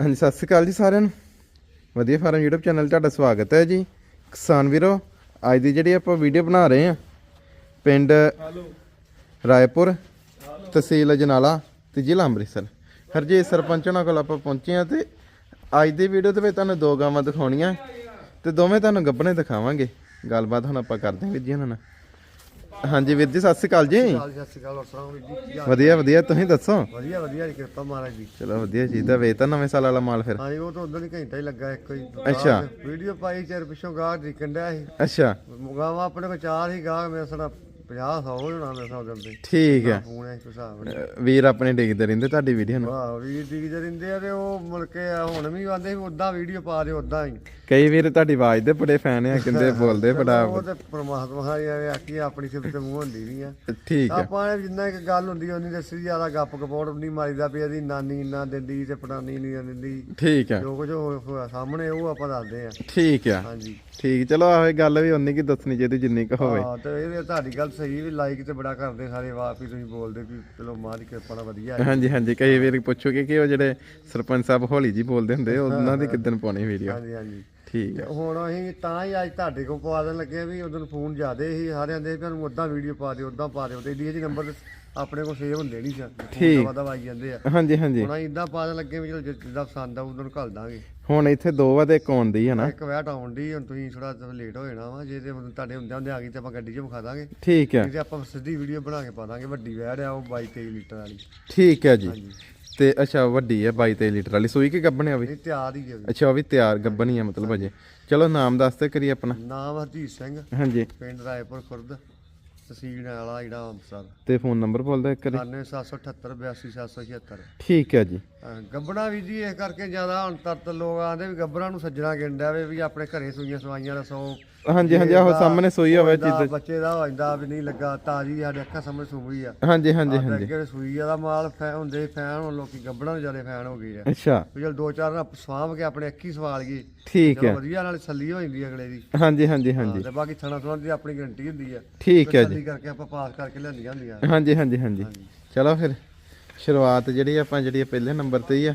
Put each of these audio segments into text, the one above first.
ਹਾਂਜੀ, ਸਤਿ ਸ਼੍ਰੀ ਅਕਾਲ ਜੀ ਸਾਰਿਆਂ ਨੂੰ। ਵਧੀਆ ਫਾਰਮ YouTube ਚੈਨਲ ਤੁਹਾਡਾ ਸਵਾਗਤ ਹੈ ਜੀ। ਕਿਸਾਨ ਵੀਰੋ, ਅੱਜ ਦੀ ਜਿਹੜੀ ਆਪਾਂ ਵੀਡੀਓ ਬਣਾ ਰਹੇ ਹਾਂ, ਪਿੰਡ ਰਾਏਪੁਰ, ਤਹਿਸੀਲ ਅਜਨਾਲਾ ਤੇ ਜ਼ਿਲ੍ਹਾ ਅੰਮ੍ਰਿਤਸਰ। ਹਰਜੀਤ ਸਰਪੰਚ ਉਹਨਾਂ ਕੋਲ ਆਪਾਂ ਪਹੁੰਚੇ ਹਾਂ ਤੇ ਅੱਜ ਦੀ ਵੀਡੀਓ ਦੇ ਵਿੱਚ ਤੁਹਾਨੂੰ ਦੋ ਗਾਵਾਂ ਦਿਖਾਉਣੀਆਂ ਤੇ ਦੋਵੇਂ ਤੁਹਾਨੂੰ ਗੱਭਣੇ ਦਿਖਾਵਾਂਗੇ। ਗੱਲਬਾਤ ਹੁਣ ਆਪਾਂ ਕਰਦੇ ਹਾਂ ਵੀਰ ਜੀ ਉਹਨਾਂ ਨਾਲ। ਹਾਂਜੀ ਵੀਰ ਜੀ ਸਤਿ ਸ਼੍ਰੀ ਅਕਾਲ ਜੀ। ਸਤਿ ਸ਼੍ਰੀ ਅਕਾਲ ਅਸਲਾਮ ਵੀਰ ਜੀ? ਵਧੀਆ ਵਧੀਆ ਤੁਸੀਂ ਦੱਸੋ? ਵਧੀਆ ਵਧੀਆ ਜੀ ਕਿਰਪਾ ਮਹਾਰਾਜ ਦੀ। ਚਲੋ ਵਧੀਆ ਚੀਜ਼ ਵੇਚਤਾ ਨਵੇਂ ਸਾਲ ਵਾਲਾ ਮਾਲ ਫਿਰ। ਹਾਂਜੀ ਉਹ ਤਾਂ ਉਦੋਂ ਹੀ ਘੰਟਾ ਹੀ ਲੱਗਾ ਇੱਕ ਹੀ ਅੱਛਾ। ਵੀਡੀਓ ਪਾਈ ਚਿਰ ਪਿੱਛੋਂ ਗਾਹ ਡਿੱਕਣ ਡਿਆ ਸੀ। ਅੱਛਾ। ਮੁਗਾਵਾ ਆਪਣੇ ਕੋਲ ਚਾਰ ਹੀ ਗਾਹ ਮੇਰੇ ਸਾਡਾ 50 100 ਹੋਣਾ ਮੇਰੇ ਠੀਕ ਹੈ। ਫੋਨ ਹੈ ਕੋਈ ਹਿਸਾਬ ਨਹੀਂ ਅਹ ਵੀਰ ਆਪਣੇ ਡਿੱਗਦੇ ਰਹਿੰਦੇ ਤੁਹਾਡੀ ਵੀਡੀਓ ਨੂੰ। ਵਾਹ ਵੀਰ ਦੀ ਜੇ ਰਹਿੰਦੇ ਆ ਤੇ ਉਹ ਮੁੜ ਕੇ ਹੁਣ ਵੀ ਆਂਦੇ ਸੀ ਉਦਾਂ ਵੀਡੀਓ ਪਾ ਦਿਓ ਉਦਾਂ ਹੀ। ਕਈ ਵੀਰ ਤੁਹਾਡੀ ਆਵਾਜ਼ ਦੇ ਬੜੇ ਫੈਨ ਆ ਕਹਿੰਦੇ ਬੋਲਦੇ ਬੜਾ ਉਹ ਤੇ ਪ੍ਰਮਾਤਮਾ ਦੀ ਐਵੇਂ ਆਖੀ ਆਪਣੀ ਸਿਫਤ ਮੂੰਹ ਹੁੰਦੀ ਨਹੀਂ ਆ। ਠੀਕ ਹੈ ਆਪਾਂ ਨੇ ਜਿੰਨਾ ਇੱਕ ਗੱਲ ਹੁੰਦੀ ਉਹਨੀ ਦੱਸੀ ਜ਼ਿਆਦਾ ਗੱਪ ਕਪੋੜ ਨਹੀਂ ਮਾਰੀਦਾ ਵੀ ਇਹਦੀ ਨਾਨੀ ਇੰਨਾ ਦਿੰਦੀ ਤੇ ਪੜਾਨੀ ਨਹੀਂ ਦਿੰਦੀ। ਠੀਕ ਹੈ ਜੋ ਕੁਝ ਹੋ- ਹੋਇਆ ਸਾਹਮਣੇ ਉਹ ਆਪਾਂ ਦੱਸਦੇ ਆ। ਠੀਕ ਆ। ਹਾਂਜੀ। ਠੀਕ ਚਲੋ ਆਹ ਗੱਲ ਵੀ ਉਨੀ ਕੀ ਦੱਸਣੀ ਚਾਹੀਦੀ ਜਿੰਨੀ ਕੁ ਹੋਵੇ। ਹਾਂ ਤੇ ਇਹ ਤੁਹਾਡੀ ਗੱਲ ਸਹੀ ਵੀ ਲਾਈਕ ਤੇ ਬੜਾ ਕਰਦੇ ਸਾਰੇ ਵਾਪ ਵੀ ਤੁਸੀਂ ਬੋਲਦੇ ਵੀ ਚਲੋ ਮਾਂ ਦੀ ਕਿਰਪਾ ਨਾਲ ਵਧੀਆ ਹੈ। ਹਾਂਜੀ ਹਾਂਜੀ ਕਈ ਵੀਰ ਪੁੱਛੋਗੇ ਕਿ ਉਹ ਜਿਹੜੇ ਸਰਪੰਚ ਸਾਹਿਬ ਹੌਲੀ ਜੀ ਬੋਲਦੇ ਹੁੰਦੇ ਉਹਨਾਂ ਦੀ ਕਿਦਨ ਪਾਉਣੀ ਵੀਡੀਓ ਹਾਂਜੀ ਹਾਂਜੀ। ਠੀਕ ਹੈ। ਹੁਣ ਅਸੀਂ ਤਾਂ ਹੀ ਅੱਜ ਤੁਹਾਡੇ ਕੋਲ ਪਵਾ ਦੇਣ ਲੱਗੇ ਆ ਵੀ ਉਦੋਂ ਫੋਨ ਜ਼ਿਆਦੇ ਸੀ ਸਾਰਿਆਂ ਦੇ ਵੀ ਉਹਨੂੰ ਉਦਾਂ ਵੀਡੀਓ ਪਾ ਦਿਓ ਉਦਾਂ ਪਾ ਦਿਓ ਤੇ ਡੀ ਜੀ ਨੰਬਰ ਆਪਣੇ ਕੋਲ ਸੇਵ ਹੁੰਦੇ ਨਹੀਂ ਸਨ ਠੀਕ। ਵਾਦਾ ਵਾਈ ਜਾਂਦੇ ਆ ਹਾਂਜੀ ਹਾਂਜੀ। ਹੁਣ ਅਸੀਂ ਇਦਾਂ ਪਾ ਦੇਣ ਲੱਗੇ ਵੀ ਚਲੋ ਜਿੱਦਾਂ ਪਸੰਦ ਆ ਉਦੋਂ ਘੱਲ ਦਾਂਗੇ। ਹੁਣ ਇੱਥੇ ਦੋ ਵਾ ਤੇ ਇੱਕ ਆਉਂਦੀ ਹੈ ਨਾ। ਇੱਕ ਵੈਟ ਆਉਣ ਦੀ ਹੁਣ ਤੁਸੀਂ ਥੋੜਾ ਲੇਟ ਹੋ ਜਾਣਾ ਵਾ ਜੇ ਤੇ ਤੁਹਾਡੇ ਹੁੰਦਿਆਂ ਹੁੰਦੇ ਆ ਗਈ ਤੇ ਆਪਾਂ ਗੱਡੀ 'ਚ ਵਿਖਾ ਦਾਂਗੇ। ਠੀਕ ਹੈ। ਨਹੀਂ ਤੇ ਆਪਾਂ ਸਿੱਧੀ ਵੀਡੀਓ ਬਣਾ ਕੇ ਪਾ ਦਾਂਗੇ ਵੱਡੀ ਵੈਟ ਆ ਉਹ 22 23 ਲੀਟਰ ਵਾਲੀ। ਠੀਕ ਹੈ ਜੀ। ਤੇ ਅੱਛਾ ਵੱਡੀ ਹੈ 22 23 ਲੀਟਰ ਵਾਲੀ। ਸੂਈ ਕਿ ਗੱਬਣੇ ਆ ਵੀ? ਇਹ ਤਿਆਰ ਹੀ ਹੈ ਵੀ। ਅੱਛਾ ਉਹ ਵੀ ਤਿਆਰ ਗੱਬਣੀ ਹੈ ਮਤਲਬ ਅਜੇ। ਚਲੋ ਨਾਮ ਦੱਸ ਤੇ ਕਰੀ ਆਪਣਾ। ਨਾਮ ਹਰਜੀਤ ਸਿੰਘ ਹਾਂਜੀ। ਪਿੰਡ ਰਾਏਪੁਰ ਖੁਰਦ। ਤਹਿਸੀਲ ਨਾਲਾ ਜਿਹੜਾ ਅੰਮ੍ਰਿਤਸਰ। ਤੇ ਫੋਨ ਨੰਬਰ ਬੋਲਦਾ ਇੱਕ ਵਾਰੀ। 9778 82776 ਠੀਕ ਹੈ ਜੀ। ਗੱਬਣਾ ਵੀ ਜੀ ਇਸ ਕਰਕੇ ਜ਼ਿਆਦਾ ਹੁਣ ਤੱਤ ਲੋਕ ਆਂਦੇ ਵੀ ਗੱਬਣਾ ਨੂੰ ਸੱਜਣਾ ਗਿੰਦਾ ਵੇ ਵੀ ਆਪਣੇ ਘਰੇ ਸੂਈਆਂ ਸਵਾਈਆਂ ਦਾ ਸੌ ਹਾਂਜੀ ਹਾਂਜੀ ਆਹੋ ਸਾਹਮਣੇ ਸੂਈ ਹੋਵੇ ਚੀਜ਼। ਬੱਚੇ ਦਾ ਜਾਂਦਾ ਵੀ ਨਹੀਂ ਲੱਗਾ ਤਾਜੀ ਸਾਡੇ ਅੱਖਾਂ ਸਾਹਮਣੇ ਸੂਈ ਆ। ਹਾਂਜੀ ਹਾਂਜੀ ਹਾਂਜੀ। ਅੱਗੇ ਸੂਈ ਦਾ ਮਾਲ ਫੈ ਹੁੰਦੇ ਫੈਨ ਹੁਣ ਲੋਕੀ ਗੱਬਣਾ ਨੂੰ ਜ਼ਿਆਦਾ ਫੈਨ ਹੋ ਗਏ ਆ। ਅੱਛਾ। ਚਲ ਦੋ ਚਾਰ ਨਾਲ ਸਾਂਭ ਕੇ ਆਪਣੇ ਅੱਖੀ ਸਵਾਲ ਗਏ। ਠੀਕ ਹੈ। ਵਧੀਆ ਨਾਲ ਛੱਲੀ ਹੋ ਜਾਂਦੀ ਅਗਲੇ ਦੀ। ਹਾਂਜੀ ਹਾਂਜੀ ਹਾਂਜੀ। ਤੇ ਬਾਕੀ ਥਣਾ ਥਣਾ ਦੀ ਆਪਣੀ ਗਰੰਟੀ ਹੁੰਦੀ ਆ। ਠੀਕ ਹੈ ਜੀ। ਕਰਕੇ ਆਪਾਂ ਪਾਸ ਕਰਕੇ ਲਿਆਂਦੀਆਂ ਹੁੰਦੀਆਂ। ਹਾਂਜੀ ਹਾਂਜੀ ਹਾਂਜੀ। ਚਲੋ ਫਿਰ ਸ਼ੁਰੂਆਤ ਜਿਹੜੀ ਆਪਾਂ ਜਿਹੜੀ ਪਹਿਲੇ ਨੰਬਰ ਤੇ ਹੀ ਆ।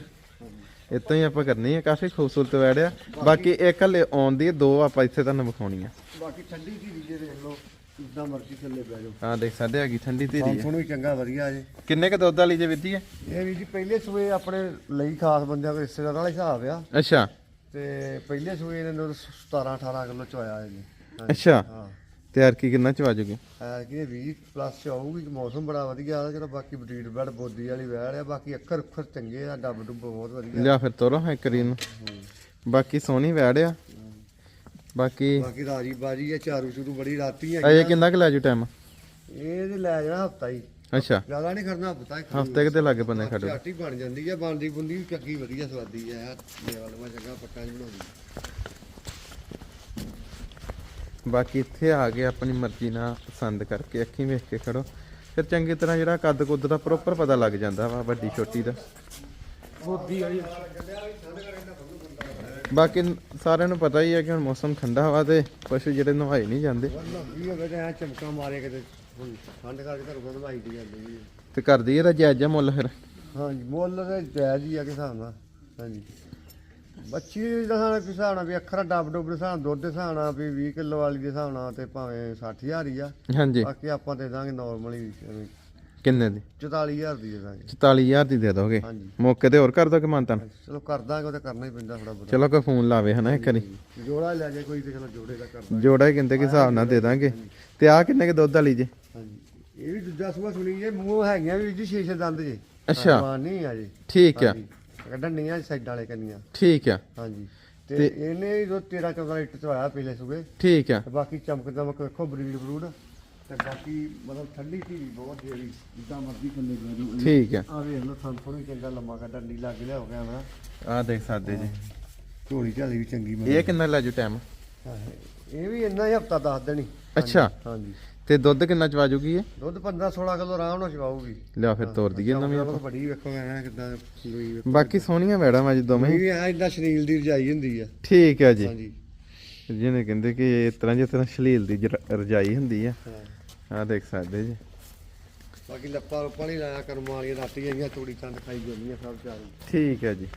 ਇਤੋਂ ਹੀ ਆਪਾਂ ਕਰਨੀ ਹੈ ਕਾਫੀ ਖੂਬਸੂਰਤ ਵੈੜਿਆ ਬਾਕੀ ਇੱਕ ਹਲੇ ਆਉਂਦੀ ਹੈ ਦੋ ਆਪਾਂ ਇੱਥੇ ਤੁਹਾਨੂੰ ਵਿਖਾਉਣੀਆਂ ਬਾਕੀ ਠੰਡੀ ਧੀਰੀ ਜੇ ਦੇਖ ਲਓ ਜਿੱਦਾਂ ਮਰਜ਼ੀ ਥੱਲੇ ਬਹਿ ਜਾਓ। ਆ ਦੇਖ ਸਕਦੇ ਹੈਗੀ ਠੰਡੀ ਧੀਰੀ ਹੈ ਸੁਣ ਵੀ ਚੰਗਾ ਵਧੀਆ ਜੇ। ਕਿੰਨੇ ਕ ਦੁੱਧ ਵਾਲੀ ਜੇ ਵਿੱਧੀ ਹੈ ਇਹ ਵੀ ਜੀ ਪਹਿਲੇ ਸੂਏ ਆਪਣੇ ਲਈ ਖਾਸ ਬੰਦਿਆਂ ਕੋਲ ਰਿਸ਼ਤੇਦਾਰ ਵਾਲਾ ਹਿਸਾਬ ਆ। ਅੱਛਾ। ਤੇ ਪਹਿਲੇ ਸੂਏ ਨੇ ਦੁੱਧ 17 18 ਕਿਲੋ ਚ ਆਇਆ ਜੀ। ਅੱਛਾ। ਹਾਂ। ਤਿਆਰ ਕੀ ਕਿੰਨਾ ਚ ਵਾਜੂਗੀ ਐ ਕਿ 20 ਪਲੱਸ ਚ ਆਊਗੀ ਮੌਸਮ ਬੜਾ ਵਧੀਆ ਆ ਜਿਹੜਾ ਬਾਕੀ ਬਰੀਡ ਬੈਡ ਬੋਦੀ ਵਾਲੀ ਵੈੜ ਆ ਬਾਕੀ ਅੱਖਰ ਅੱਖਰ ਚੰਗੇ ਆ ਡੱਬ ਡੁੱਬ ਬਹੁਤ ਵਧੀਆ। ਲਿਆ ਫਿਰ ਤੋਰੋ ਹੈ ਕਰੀ ਨੂੰ। ਬਾਕੀ ਸੋਹਣੀ ਵੈੜਿਆ ਬਾਕੀ ਬਾਕੀ ਰਾਜੀ ਬਾਜੀ ਆ ਚਾਰੂ ਚੂਰੂ ਬੜੀ ਰਾਤੀ ਆ ਅਜੇ ਕਿੰਨਾ ਕੁ ਲੈ ਜੂ ਟਾਈਮ ਇਹ ਤੇ ਲੈ ਜਾਣਾ ਹਫਤਾ ਹੀ। ਅੱਛਾ। ਜ਼ਿਆਦਾ ਨਹੀਂ ਖੜਨਾ ਹਫਤਾ ਹੀ ਹਫ਼ਤੇ ਕਿਤੇ ਲਾਗੇ ਬੰਨੇ ਖੜੋ ਹੀ ਬਣ ਜਾਂਦੀ ਆ ਬਣਦੀ ਬੁੰਦੀ ਚੱਕੀ ਵਧੀਆ ਸਵਾਦੀ ਆ। ਮੇਵਾਲ ਮਾ ਚੰਗਾ ਪੱਕਾ ਜਿਹਾ ਬਣਾਉਂਦੀ। ਬਾਕੀ ਇੱਥੇ ਆ ਕੇ ਆਪਣੀ ਮਰਜ਼ੀ ਨਾਲ ਪਸੰਦ ਕਰਕੇ ਅੱਖੀਂ ਵੇਖ ਕੇ ਖੜੋ। ਫਿਰ ਚੰਗੀ ਤਰ੍ਹਾਂ ਜਿਹੜਾ ਕੱਦ ਕੁੱਦ ਦਾ ਪ੍ਰੋਪਰ ਪਤਾ ਲੱਗ ਜਾਂਦਾ ਵਾ ਵੱਡੀ ਛੋਟੀ ਦਾ। ਬੋਦੀ ਵਾਲੀ ਬਾਕੀ ਸਾਰਿਆਂ ਨੂੰ ਪਤਾ ਹੀ ਹੈ ਕਿ ਹੁਣ ਮੌਸਮ ਠੰਡਾ ਵਾ ਤੇ ਪਸ਼ੂ ਜਿਹੜੇ ਨਵਾਏ ਨਹੀਂ ਜਾਂਦੇ। ਕੀ ਹੋਵੇ ਤੇ ਐ ਚਮਕਾ ਮਾਰੇ ਕਿਤੇ ਹੁਣ ਠੰਡ ਕਰਕੇ ਘਰੋਂ ਵਧਵਾਈ ਦੀ ਜਾਂਦੀ ਹੈ ਤੇ ਕਰਦੀ ਇਹਦਾ ਜਾਇਜ਼ਾ ਮੁੱਲ ਫਿਰ। ਹਾਂਜੀ ਮੁੱਲ ਤੇ ਜਾਇਜ਼ ਹੀ ਆ ਕਿ ਹਿਸਾਬ ਨਾਲ। ਹਾਂਜੀ। ਬੱਚੀ ਦਾ ਹਿਸਾਬ ਵੀ ਹਿਸਾਬ ਨਾਲ ਵੀ ਅੱਖਰਾਂ ਡੱਬ ਡੁੱਬ ਦੇ ਹਿਸਾਬ ਨਾਲ, ਦੁੱਧ ਦੇ ਹਿਸਾਬ ਨਾਲ ਵੀ 20 ਕਿਲੋ ਵਾਲੀ ਦੇ ਹਿਸਾਬ ਨਾਲ ਤੇ ਭਾਵੇਂ 60000 ਹੀ ਆ। ਹਾਂਜੀ। ਬਾਕੀ ਆਪਾਂ ਦੇ ਦਾਂਗੇ ਨਾਰਮਲੀ ਕਿੰਨੇ ਦੀ? 44000 ਦੀ ਦੇ ਦਾਂਗੇ। 44000 ਦੀ ਦੇ ਦੋਗੇ? ਹਾਂਜੀ। ਮੌਕੇ ਤੇ ਹੋਰ ਕਰ ਦੋਗੇ ਮਾਨਤਨ? ਚਲੋ ਕਰ ਦਾਂਗੇ ਉਹ ਤਾਂ ਕਰਨਾ ਹੀ ਪੈਂਦਾ ਥੋੜਾ ਚਲੋ ਕੋਈ ਫੋਨ ਲਾਵੇ ਹਨਾ ਇੱਕ ਵਾਰੀ। ਜੋੜਾ ਲੈ ਜੇ ਕੋਈ ਤੇ ਚਲੋ ਜੋੜੇ ਦਾ ਕਰ ਜੋੜਾ ਹੀ ਕਹਿੰਦੇ ਕਿ ਹਿਸਾਬ ਨਾਲ ਦੇ ਦਾਂਗੇ। ਤੇ ਆ ਕਿੰਨੇ ਕੇ ਦੁੱਧ ਵਾਲੀ ਜੇ? ਹਾਂਜੀ ਇਹ ਵੀ ਦੂਜਾ ਸੂਆ ਸੁਣੀ ਜੇ ਮੂੰਹ ਹੈਗੀਆਂ ਵੀ ਜੀ ਛੇ ਛੇ ਦੰਦ ਜੇ। ਅੱਛਾ। ਨਹੀਂ ਆ ਜੀ। ਠੀਕ ਆ। ਹਾਂਜੀ। ਕੱਢਣ ਨਹੀਂ ਆ ਸਾਈਡਾਂ ਵਾਲੇ ਕੰਨੀਆਂ। ਠੀਕ ਆ। ਹਾਂਜੀ। ਤੇ ਇਹਨੇ ਜੋ 13 14 ਲੀਟਰ ਚ ਆਇਆ ਪਹਿਲੇ ਸੂਏ ਠੀਕ ਆ। ਤੇ ਬਾਕੀ ਚਮਕ ਦਮਕ ਵੇਖੋ ਬਰੀਡ ਬਰੂਡ। ਤੇ ਬਾਕੀ ਮਤਲਬ ਠੰਡੀ ਧੀ ਬਹੁਤ ਜਿਹੜੀ ਜਿੱਦਾਂ ਮਰਜ਼ੀ ਬਹਿ ਜਾਓ। ਠੀਕ ਆ। ਆ ਵੇਖ ਲਓ ਸਾਨੂੰ ਥੋੜੀ ਚੰਗਾ ਲੰਮਾ ਕੱਢਣ ਦੀ ਲੱਗ ਲਿਆ ਹੋ ਗਿਆ ਨਾ ਆ ਦੇਖ ਸਕਦੇ ਜੀ। ਝੋਲੀ ਝਾਲੀ ਵੀ ਚੰਗੀ ਇਹ ਕਿੰਨਾ ਲੈ ਜੂ ਟਾਈਮ ਇਹ ਵੀ ਇੰਨਾ ਹੀ ਹਫਤਾ ਦੱਸ ਦੇਣੀ। ਅੱਛਾ। ਹਾਂਜੀ। ਤੇ ਦੁੱਧ ਕਿੰਨਾ ਚਵਾ ਜੂਗੀ ਇਹ? ਦੁੱਧ 15 16 ਕਿਲੋ ਆਰਾਮ ਨਾਲ ਚਵਾਊਗੀ। ਲਿਆ ਫਿਰ ਤੋਰ ਦਈਏ ਨਵੀਂ ਚਮਕ ਬੜੀ ਵੇਖੋ ਐ ਕਿਦਾਂ ਬਾਕੀ ਸੋਹਣੀਆਂ ਮੈਡਮ ਆ ਜੀ ਦੋਵੇਂ। ਵੀ ਐ ਇਦਾਂ ਸ਼ਨੀਲ ਦੀ ਰਜਾਈ ਹੁੰਦੀ ਆ। ਠੀਕ ਹੈ ਜੀ। ਹਾਂਜੀ। ਜਿਹਨੇ ਕਹਿੰਦੇ ਕਿ ਇਸ ਤਰ੍ਹਾਂ ਜਿਸ ਤਰ੍ਹਾਂ ਸ਼ਲੀਲ ਦੀ ਰਜਾਈ ਹੁੰਦੀ ਆ। ਆ ਦੇਖ ਸਕਦੇ ਜੀ। ਬਾਕੀ ਲੱਪਾ ਰੁੱਪਾ ਨਹੀਂ ਲਾਇਆ ਕਰਮ ਵਾਲੀਆਂ ਰਾਤੀ ਆਈਆਂ ਚੂੜੀ ਚੰਦ ਖਾਈ ਜਾਂਦੀਆਂ ਸਭ ਚਾਰੀ ਠੀਕ ਹੈ ਜੀ।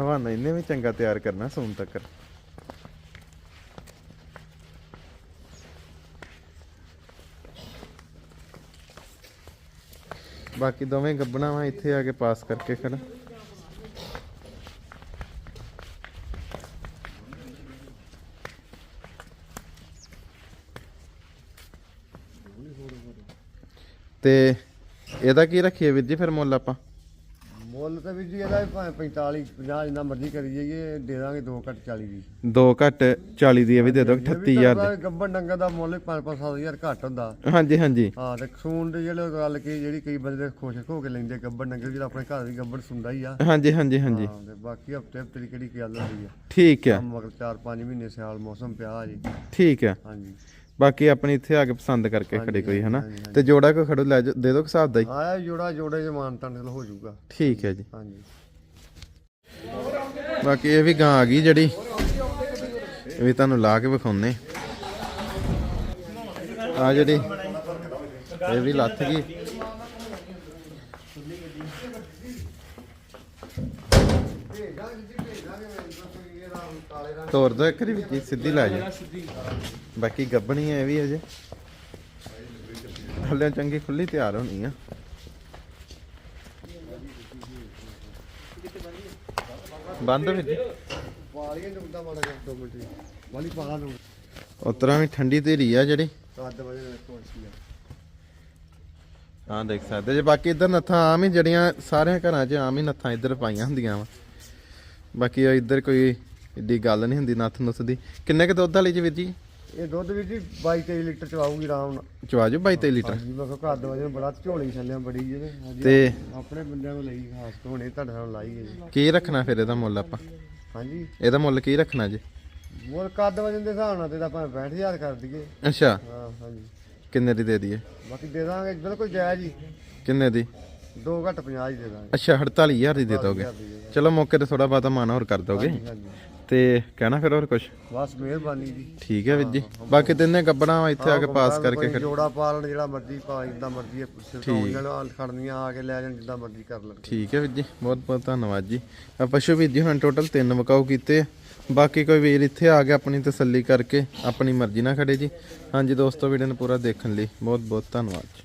ਹਵਾਨਾ ਇਹਨੇ ਵੀ ਚੰਗਾ ਤਿਆਰ ਕਰਨਾ ਸੂਨ ਤੱਕ। ਬਾਕੀ ਦੋਵੇਂ ਗੱਬਣਾ ਵਾ, ਇੱਥੇ ਆ ਕੇ ਪਾਸ ਕਰਕੇ ਖੜਾ ਤੇ ਇਹਦਾ ਕੀ ਰੱਖੀਏ ਵੀਰ ਜੀ ਫਿਰ ਮੁੱਲ ਆਪਾਂ? ਮੁੱਲ ਤਾਂ ਵੀ ਜੀ ਇਹਦਾ ਵੀ ਭਾਵੇਂ 45 50 ਜਿੰਨਾ ਮਰਜ਼ੀ ਕਰੀ ਜਾਈਏ ਦੇ ਦਾਂਗੇ 2 ਘੱਟ 40 ਦੀ। 2 ਘੱਟ 40 ਦੀ ਇਹ ਵੀ ਦੇ ਦੋ 38000 ਦੀ। ਗੱਬਰ ਡੰਗਰ ਦਾ ਮੁੱਲ 5 7000 ਘੱਟ ਹੁੰਦਾ। ਹਾਂਜੀ ਹਾਂਜੀ। ਹਾਂ ਤੇ ਸੂਣ ਦੇ ਜਿਹੜੇ ਗੱਲ ਕੀ ਜਿਹੜੀ ਕਈ ਬੰਦੇ ਖੁਸ਼ ਹੋ ਕੇ ਲੈਂਦੇ ਗੱਬਰ ਡੰਗਰ ਜਿਹੜਾ ਆਪਣੇ ਘਰ ਦੀ ਗੱਬਰ ਸੁੰਦਾ ਹੀ ਆ। ਹਾਂਜੀ ਹਾਂਜੀ ਹਾਂਜੀ। ਹਾਂ ਤੇ ਬਾਕੀ ਹਫ਼ਤੇ ਹਫ਼ਤੇ ਦੀ ਕਿਹੜੀ ਗੱਲ ਹੁੰਦੀ ਆ। ਠੀਕ ਆ। ਮਗਰ 4-5 ਮਹੀਨੇ ਸਿਆਲ ਮੌਸਮ ਪਿਆ ਜੀ ਠੀਕ ਆ। ਹਾਂਜੀ। ਬਾਕੀ ਆਪਣੀ ਇੱਥੇ ਆ ਕੇ ਪਸੰਦ ਕਰਕੇ ਖੜੇ ਕੋਈ ਹਨਾ। ਤੇ ਜੋੜਾ ਕੋ ਖੜੋ ਲੈ ਦੇ ਦੋ ਹਿਸਾਬ ਦਾ ਹੀ। ਆਇਆ ਜੋੜਾ ਜੋੜੇ ਜਮਾਨ ਤਾਂ ਹੋ ਜਾਊਗਾ। ਠੀਕ ਹੈ ਜੀ। ਹਾਂਜੀ। ਬਾਕੀ ਇਹ ਵੀ ਗਾਂ ਆ ਗਈ ਜਿਹੜੀ। ਇਹ ਵੀ ਤੁਹਾਨੂੰ ਲਾ ਕੇ ਵਿਖਾਉਨੇ ਆ ਜਿਹੜੀ ਇਹ ਵੀ ਲੱਥ ਗਈ। ਤੋਰ ਦੋ ਇੱਕ ਵਾਰੀ ਵਿੱਚ ਸਿੱਧੀ ਲਾ ਜਾ। ਬਾਕੀ ਗੱਬਣੀ ਇਹ ਵੀ ਅਜੇ ਹਲੇ ਚੰਗੀ ਖੁੱਲੀ ਤਿਆਰ ਹੋਣੀ ਆ। ਬੰਦ ਵਿੱਚ ਵਾਲੀਆਂ ਨੂੰ ਮੁੰਡਾ ਮਾੜਾ ਜਿਹਾ 2 ਮਿੰਟ ਵਾਲੀ ਪਾਲਾ ਨੂੰ ਉਤਰਾਂ ਵੀ ਠੰਡੀ ਧੀਰੀ ਆ ਜਿਹੜੀ। 7 ਵਜੇ ਨਾਲ ਪਹੁੰਚੀ ਆ। ਹਾਂ ਦੇਖ ਸਕਦੇ ਜੇ। ਬਾਕੀ ਇਧਰ ਨੱਥਾਂ ਆਮ ਹੀ ਜਿਹੜੀਆਂ ਸਾਰਿਆਂ ਘਰਾਂ 'ਚ ਆਮ ਹੀ ਨੱਥਾਂ ਇੱਧਰ ਪਾਈਆਂ ਹੁੰਦੀਆਂ ਵਾ। ਬਾਕੀ ਉਹ ਇੱਧਰ ਕੋਈ ਏਡੀ ਗੱਲ ਨਹੀਂ ਹੁੰਦੀ ਨੱਥ ਨੁੱਥ ਦੀ। ਕਿੰਨੇ ਕ ਦੁੱਧ ਵਾਲੀ ਜੀ ਵੀਰ ਜੀ? ਇਹ ਦੁੱਧ ਵੀ ਜੀ 22 23 ਲੀਟਰ ਚ ਆਊਗੀ ਆਰਾਮ ਨਾਲ। ਚਵਾਜੋ 22 23 ਲੀਟਰ। ਹਾਂਜੀ ਮੈਂ ਕਿਹਾ ਘਰ ਦੇ ਵਜੇ ਬੜਾ ਝੋਲੀ ਛੱਲਿਆ ਬੜੀ ਜਿਹਦੇ ਤੇ ਆਪਣੇ ਬੰਦਿਆਂ ਨੂੰ ਲਈ ਖਾਸ ਤੋਂ ਹੁਣੇ ਤੁਹਾਡੇ ਨਾਲ ਲਾਈ ਹੈ ਜੀ। ਕੀ ਰੱਖਣਾ ਫਿਰ ਇਹਦਾ ਮੁੱਲ ਆਪਾਂ? ਹਾਂਜੀ। ਇਹਦਾ ਮੁੱਲ ਕੀ ਰੱਖਣਾ ਜੀ? ਮੁੱਲ ਕੱਦ ਵਜਨ ਦੇ ਹਿਸਾਬ ਨਾਲ ਤੇ ਆਪਾਂ 65000 ਕਰ ਦਈਏ। ਅੱਛਾ। ਹਾਂ ਹਾਂਜੀ। ਕਿੰਨੇ ਦੀ ਦੇ ਦਈਏ? ਬਾਕੀ ਦੇ ਦਾਂਗੇ ਬਿਲਕੁਲ ਜਾਇਜ਼ ਹੀ। ਕਿੰਨੇ ਦੀ? 2 ਘੱਟ 50 ਹੀ ਦੇ ਦਾਂਗੇ। ਅੱਛਾ 48000 ਦੀ ਦੇ ਦੋਗੇ। ਚਲੋ ਮੌਕੇ ਤੇ ਥੋੜਾ ਬਾਤਾ ਮਾਨ ਹੋਰ ਕਰ ਦੋਗੇ। ਤੇ ਕਹਿਣਾ ਫਿਰ ਹੋਰ ਕੁਝ ਬਸ ਮਿਹਰਬਾਨੀ ਜੀ। ਠੀਕ ਹੈ ਵੀਰ ਜੀ। ਬਾਕੀ ਤਿੰਨੇ ਗੱਬਣਾ ਵਾ ਇੱਥੇ ਆ ਕੇ ਪਾਸ ਕਰਕੇ ਫਿਰ ਜੋੜਾ ਪਾਲਣ ਜਿਹੜਾ ਮਰਜ਼ੀ ਪਾ ਜਿੱਦਾਂ ਮਰਜ਼ੀ ਨਾਲ ਖੜਨੀਆਂ ਆ ਕੇ ਲੈ ਜਾਣ ਜਿੱਦਾਂ ਮਰਜ਼ੀ ਕਰ ਲੈਣ। ਠੀਕ ਹੈ ਵੀਰ ਜੀ ਬਹੁਤ ਬਹੁਤ ਧੰਨਵਾਦ ਜੀ। ਆ ਪਸ਼ੂ ਵੀਰ ਜੀ ਹੁਣ ਟੋਟਲ ਤਿੰਨ ਮਕਾਓ ਕੀਤੇ। ਬਾਕੀ ਕੋਈ ਵੀਰ ਇੱਥੇ ਆ ਕੇ ਆਪਣੀ ਤਸੱਲੀ ਕਰਕੇ ਆਪਣੀ ਮਰਜ਼ੀ ਨਾਲ ਖੜੇ ਜੀ। ਹਾਂਜੀ ਦੋਸਤੋ ਵੀਡੀਓ ਨੂੰ ਪੂਰਾ ਦੇਖਣ ਲਈ ਬਹੁਤ ਬਹੁਤ ਧੰਨਵਾਦ ਜੀ।